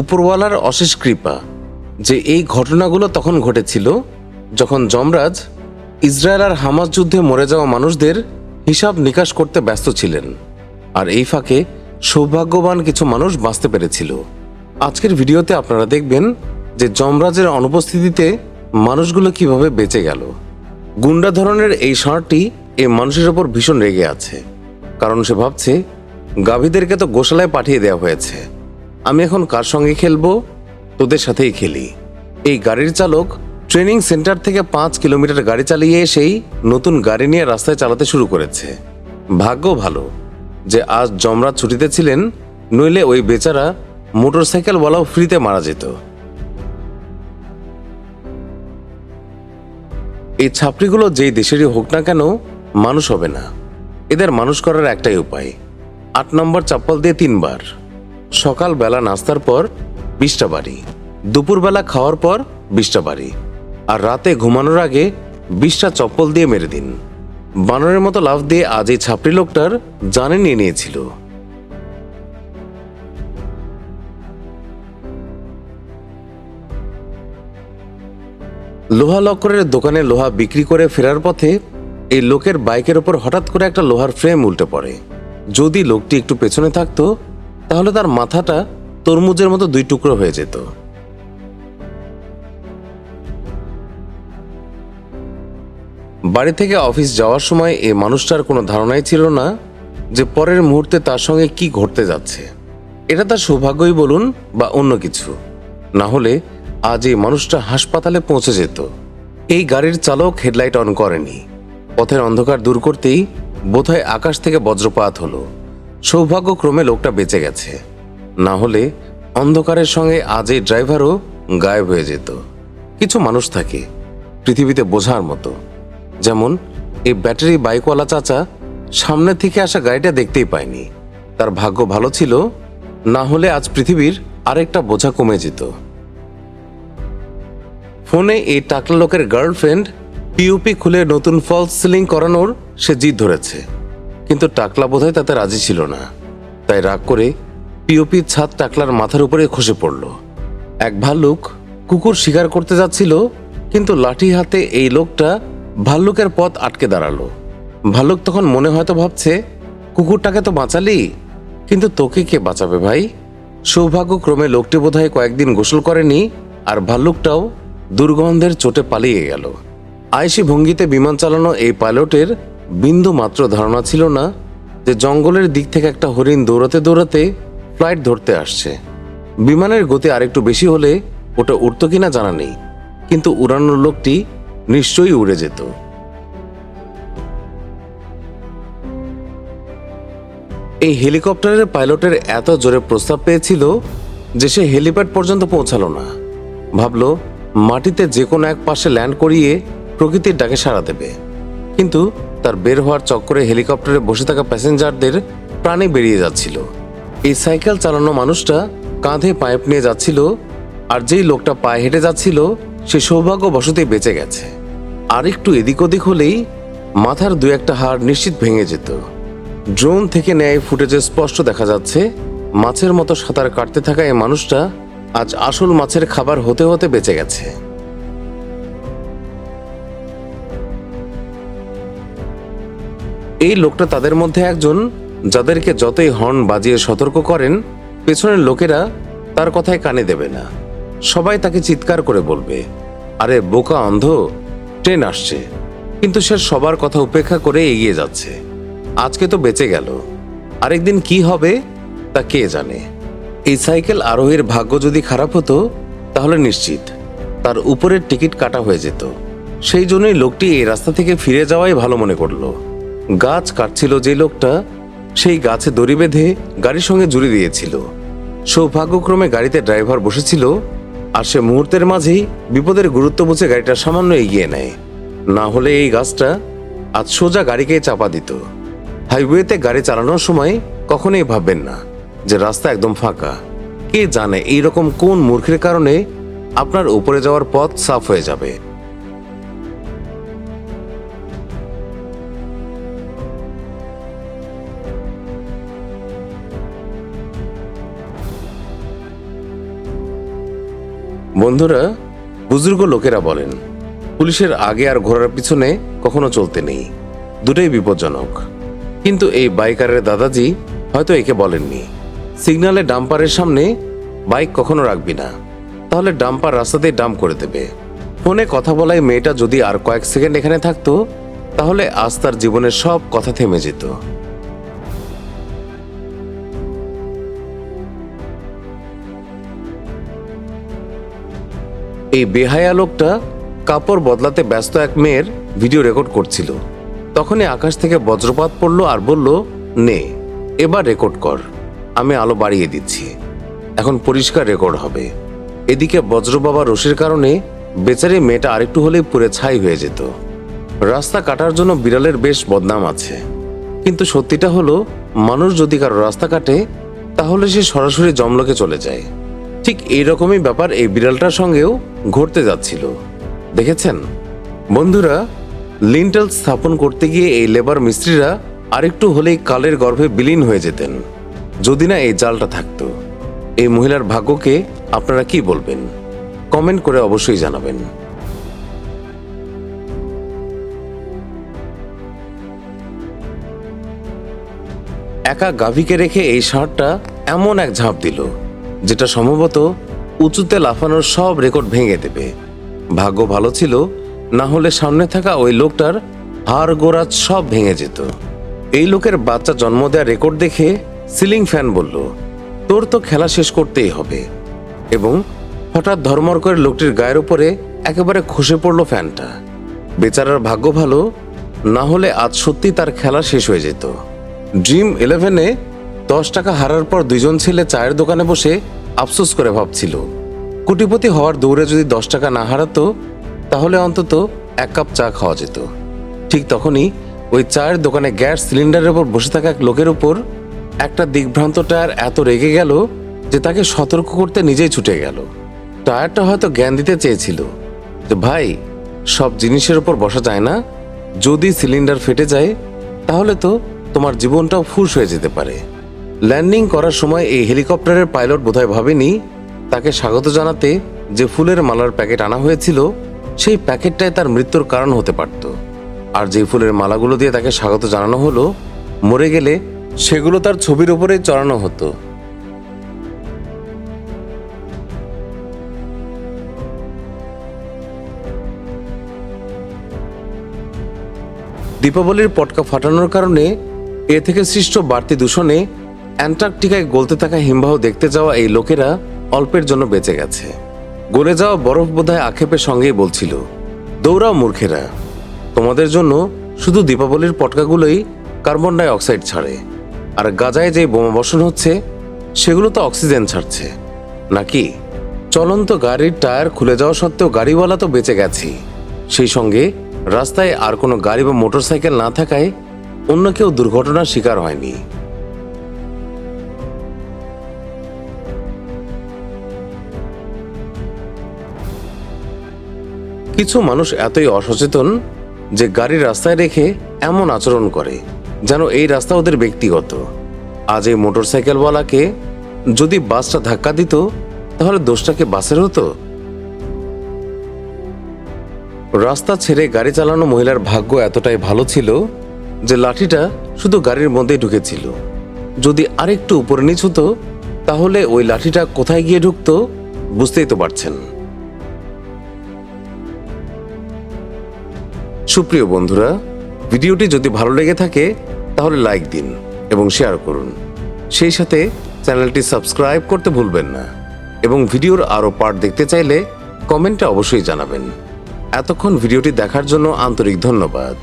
উপরওয়ালার অশেষ কৃপা যে এই ঘটনাগুলো তখন ঘটেছিল যখন যমরাজ ইসরায়েল আর হামাস যুদ্ধে মরে যাওয়া মানুষদের হিসাব নিকাশ করতে ব্যস্ত ছিলেন। আর এই ফাঁকে সৌভাগ্যবান কিছু মানুষ বাঁচতে পেরেছিল। আজকের ভিডিওতে আপনারা দেখবেন যে যমরাজের অনুপস্থিতিতে মানুষগুলো কীভাবে বেঁচে গেল। গুন্ডা ধরনের এই ষাঁড়টি এই মানুষের ওপর ভীষণ রেগে আছে। কারণ সে ভাবছে, গাভীদেরকে তো গোশালায় পাঠিয়ে দেওয়া হয়েছে। আমি এখন কার সঙ্গে খেলব? তোদের সাথেই খেলি। এই গাড়ির চালক ট্রেনিং সেন্টার থেকে পাঁচ কিলোমিটার গাড়ি চালিয়ে এসেই নতুন গাড়ি নিয়ে রাস্তায় চালাতে শুরু করেছে। ভাগ্য ভালো যে আজ যমরাজ ছুটিতে ছিলেন, নইলে ওই বেচারা মোটরসাইকেলওয়ালাও ফ্রিতে মারা যেত। এই ছাপড়িগুলো যেই দেশেরই হোক না কেন, মানুষ হবে না। এদের মানুষ করার একটাই উপায়। আট নম্বর চাপ্পল দিয়ে তিনবার। সকালবেলা নাস্তার পর বিশটা বাড়ি, দুপুরবেলা খাওয়ার পর বিশটা বাড়ি, আর রাতে ঘুমানোর আগে বিশটা চপ্পল দিয়ে মেরে দিন। বানরের মতো লাভ দিয়ে আজ এই ছাপড়ি লোকটার জানে নিয়ে নিয়েছিল। লোহা লক্করের দোকানে লোহা বিক্রি করে ফেরার পথে এই লোকের বাইকের ওপর হঠাৎ করে একটা লোহার ফ্রেম উল্টে পড়ে। যদি লোকটি একটু পেছনে থাকতো তাহলে তার মাথাটা তরমুজের মতো দুই টুকরো হয়ে যেত। বাড়ি থেকে অফিস যাওয়ার সময় এই মানুষটার কোনো ধারণাই ছিল না যে পরের মুহূর্তে তার সঙ্গে কি ঘটতে যাচ্ছে। এটা তার সৌভাগ্যই বলুন বা অন্য কিছু। না হলে আজ এই মানুষটা হাসপাতালে পৌঁছে যেত। এই গাড়ির চালক হেডলাইট অন করেনি। পথের অন্ধকার দূর করতেই বোধহয় আকাশ থেকে বজ্রপাত হলো। সৌভাগ্যক্রমে লোকটা বেঁচে গেছে। না হলে অন্ধকারের সঙ্গে আজ এই ড্রাইভারও গায়েব হয়ে যেত। কিছু মানুষ থাকে পৃথিবীতে বোঝার মতো। যেমন এই ব্যাটারি বাইকওয়ালা চাচা সামনে থেকে আসা গাড়িটা দেখতেই পায়নি। তার ভাগ্য ভালো ছিল, না হলে আজ পৃথিবীর আরেকটা বোঝা কমে যেত। ফোনে এই টাকলা লোকের গার্লফ্রেন্ড পিওপি খুলে নতুন ফলস সিলিং করানোর সে জিদ ধরেছে। কিন্তু টাকলা বোধহয় তাতে রাজি ছিল না। তাই রাগ করে পিওপির ছাদ টাকলার মাথার উপরে খসে পড়ল। এক ভাল্লুক কুকুর শিকার করতে যাচ্ছিল, কিন্তু লাঠি হাতে এই লোকটা ভাল্লুকের পথ আটকে দাঁড়াল। ভাল্লুক তখন মনে হয়তো ভাবছে, কুকুরটাকে তো বাঁচালি, কিন্তু তোকে কে বাঁচাবে ভাই? সৌভাগ্যক্রমে লোকটি বোধহয় কয়েকদিন গোসল করেনি, আর ভাল্লুকটাও দুর্গন্ধের চোটে পালিয়ে গেল। আয়সী ভঙ্গিতে বিমান চালানো এই পাইলটের বিন্দু মাত্র ধারণা ছিল না যে জঙ্গলের দিক থেকে একটা হরিণ দৌড়াতে দৌড়াতে ফ্লাইট ধরতে আসছে। বিমানের গতি আরেকটু বেশি হলে ওটা উড়তো কিনা জানা নেই, কিন্তু উড়ানোর লোকটি নিশ্চয়ই উড়ে যেত। এই হেলিকপ্টারের পাইলটের এত জোরে প্রস্তাব পেয়েছিল যে সে হেলিপ্যাড পর্যন্ত পৌঁছালো না। ভাবলো, মাটিতে যে কোনো এক পাশে ল্যান্ড করিয়ে প্রকৃতির ডাকে সাড়া দেবে। কিন্তু তার বের হওয়ার চক্করে হেলিকপ্টারে বসে থাকা প্যাসেঞ্জারদের প্রাণে বেরিয়ে যাচ্ছিল। এই সাইকেল চালানো মানুষটা কাঁধে পাইপ নিয়ে যাচ্ছিল আর যেই লোকটা পায়ে হেঁটে যাচ্ছিল, সে সৌভাগ্যবশতই বেঁচে গেছে। আর একটু এদিক ওদিক হলেই মাথার দু একটা হাড় নিশ্চিত ভেঙে যেত। ড্রোন থেকে নেয় ফুটেজে স্পষ্ট দেখা যাচ্ছে, মাছের মতো সাঁতার কাটতে থাকা এই মানুষটা আজ আসল মাছের খাবার হতে হতে বেঁচে গেছে। এই লোকটা তাদের মধ্যে একজন যাদেরকে যতই হর্ন বাজিয়ে সতর্ক করেন, পেছনের লোকেরা তার কথায় কানে দেবে না। সবাই তাকে চিৎকার করে বলবে, আরে, বোকা অন্ধ, ট্রেন আসছে। কিন্তু সে সবার কথা উপেক্ষা করে এগিয়ে যাচ্ছে। আজকে তো বেঁচে গেল। আরেকদিন কি হবে, তা কে জানে? এই সাইকেল আরোহীর ভাগ্য যদি খারাপ হতো, তাহলে নিশ্চিত। তার উপরের টিকিট কাটা হয়ে যেত। সেই জন্যই লোকটি এই রাস্তা থেকে ফিরে যাওয়াই ভালো মনে করল। গাছ কাটছিল যে লোকটা, সেই গাছে দড়ি বেঁধে গাড়ির সঙ্গে জুড়ে দিয়েছিল। সৌভাগ্যক্রমে গাড়িতে ড্রাইভার বসেছিল আর সে মুহূর্তের মাঝেই বিপদের গুরুত্ব বুঝে গাড়িটা সামান্য এগিয়ে নেয়। না হলে এই গাছটা আজ সোজা গাড়িকে চাপা দিত। হাইওয়েতে গাড়ি চালানোর সময় কখনোই ভাববেন না যে রাস্তা একদম ফাঁকা। কে জানে এইরকম কোন মূর্খের কারণে আপনার উপরে যাওয়ার পথ সাফ হয়ে যাবে। বন্ধুরা, বুজুর্গ লোকেরা বলেন, পুলিশের আগে আর ঘোড়ার পিছনে কখনো চলতে নেই। দুটোই বিপজ্জনক। কিন্তু এই বাইকারের দাদাজি হয়তো একে বলেননি। সিগনালে ডাম্পারের সামনে বাইক কখনো রাখবি না। তাহলে ডাম্পার রাস্তাতেই ডাম্প করে দেবে। ফোনে কথা বলায় মেয়েটা যদি আর কয়েক সেকেন্ড এখানে থাকতো, তাহলে আজ তার জীবনের সব কথা থেমে যেত। এই বেহায়া লোকটা কাপড় বদলাতে ব্যস্ত এক মেয়ের ভিডিও রেকর্ড করছিল। তখনই আকাশ থেকে বজ্রপাত পড়ল আর বলল, নে, এবার রেকর্ড কর। আমি আলো বাড়িয়ে দিচ্ছি। এখন পরিষ্কার রেকর্ড হবে। এদিকে বজ্রবাবা রশির কারণে বেচারি মেয়েটা আরেকটু হলেই পুরে ছাই হয়ে যেত। রাস্তা কাটার জন্য বিড়ালের বেশ বদনাম আছে। কিন্তু সত্যিটা হলো, মানুষ যদি কারও রাস্তা কাটে, তাহলে সে সরাসরি জমলোকে চলে যায়। ঠিক এইরকমই ব্যাপার এই বিড়ালটার সঙ্গেও ঘটতে যাচ্ছিল। দেখেছেন? বন্ধুরা, লিন্টাল স্থাপন করতে গিয়ে এই লেবার মিস্ত্রিরা আরেকটু হলেই কালের গর্ভে বিলীন হয়ে যেতেন, যদি না এই জালটা থাকতো। এই মহিলার ভাগ্যকে আপনারা কি বলবেন? কমেন্ট করে অবশ্যই জানাবেন। একা গাভীকে রেখে এই ষাঁড়টা এমন এক ঝাঁপ দিল। যেটা সম্ভবত উঁচুতে লাফানোর সব রেকর্ড ভেঙে দেবে। ভাগ্য ভালো ছিল, না হলে সামনে থাকা ওই লোকটার হাড় গোড়াজ সব ভেঙে যেত। এই লোকের বাচ্চা জন্ম দেওয়ার রেকর্ড দেখে সিলিং ফ্যান বলল, তোর তো খেলা শেষ করতেই হবে। এবং হঠাৎ ধর্মর করে লোকটির গায়ের উপরে একেবারে খসে পড়ল ফ্যানটা। বেচারার ভাগ্য ভালো, না হলে আজ সত্যি তার খেলা শেষ হয়ে যেত। ড্রিম ইলেভেনে দশ টাকা হারার পর দুজন ছেলে চায়ের দোকানে বসে আফসোস করে ভাবছিল। কোটিপতি হওয়ার দৌড়ে যদি দশ টাকা না হারাতো, তাহলে অন্তত এক কাপ চা খাওয়া যেত। ঠিক তখনই ওই চায়ের দোকানে গ্যাস সিলিন্ডারের উপর বসে থাকা এক লোকের উপর একটা দিগ্ভ্রান্ত টায়ার এত রেগে গেল যে তাকে সতর্ক করতে নিজেই ছুটে গেল। টায়ারটা হয়তো জ্ঞান দিতে চেয়েছিল যে, ভাই, সব জিনিসের উপর বসা যায় না। যদি সিলিন্ডার ফেটে যায়, তাহলে তো তোমার জীবনটাও ফুস হয়ে যেতে পারে। ল্যান্ডিং করার সময় এই হেলিকপ্টারের পাইলট বোধহয় ভাবেনি। তাকে স্বাগত জানাতে যে ফুলের মালার প্যাকেট আনা হয়েছিল, সেই প্যাকেটটাই তার মৃত্যুর কারণ হতে পারত। আর যে ফুলের মালাগুলো দিয়ে তাকে স্বাগত জানানো হলো, মরে গেলে সেগুলো তার ছবির উপরেই চড়ানো হতো। দীপাবলির পটকা ফাটানোর কারণে এ থেকে সৃষ্ট বাড়তি দূষণে অ্যান্টার্কটিকায় গলতে থাকা হিমবাহ দেখতে যাওয়া এই লোকেরা অল্পের জন্য বেঁচে গেছে। গলে যাওয়া বরফ বোধহয় আক্ষেপের সঙ্গেই বলছিল, দৌড়াও মূর্খেরা। তোমাদের জন্য শুধু দীপাবলির পটকাগুলোই কার্বন ডাই অক্সাইড ছাড়ে, আর গাজায় যে বোমা বর্ষণ হচ্ছে, সেগুলো তো অক্সিজেন ছাড়ছে। নাকি? চলন্ত গাড়ির টায়ার খুলে যাওয়া সত্ত্বেও গাড়িওয়ালা তো বেঁচে গেছি। সেই সঙ্গে রাস্তায় আর কোনো গাড়ি বা মোটরসাইকেল না থাকায় অন্য কেউ দুর্ঘটনার শিকার হয়নি। কিছু মানুষ এতই অসচেতন যে গাড়ি রাস্তায় রেখে এমন আচরণ করে, যেন এই রাস্তা ওদের ব্যক্তিগত। আজ এই মোটরসাইকেলওয়ালাকে যদি বাসটা ধাক্কা দিত, তাহলে দোষটাকে বাসের হতো? রাস্তা ছেড়ে গাড়ি চালানো মহিলার ভাগ্য এতটাই ভালো ছিল যে লাঠিটা শুধু গাড়ির মধ্যেই ঢুকেছিল। যদি আরেকটু উপরে নিচ হতো, তাহলে ওই লাঠিটা কোথায় গিয়ে ঢুকতো বুঝতেই তো পারছেন। সুপ্রিয় বন্ধুরা, ভিডিওটি যদি ভালো লেগে থাকে, তাহলে লাইক দিন এবং শেয়ার করুন। সেই সাথে চ্যানেলটি সাবস্ক্রাইব করতে ভুলবেন না এবং ভিডিওর আরও পার্ট দেখতে চাইলে কমেন্টে অবশ্যই জানাবেন। এতক্ষণ ভিডিওটি দেখার জন্য আন্তরিক ধন্যবাদ।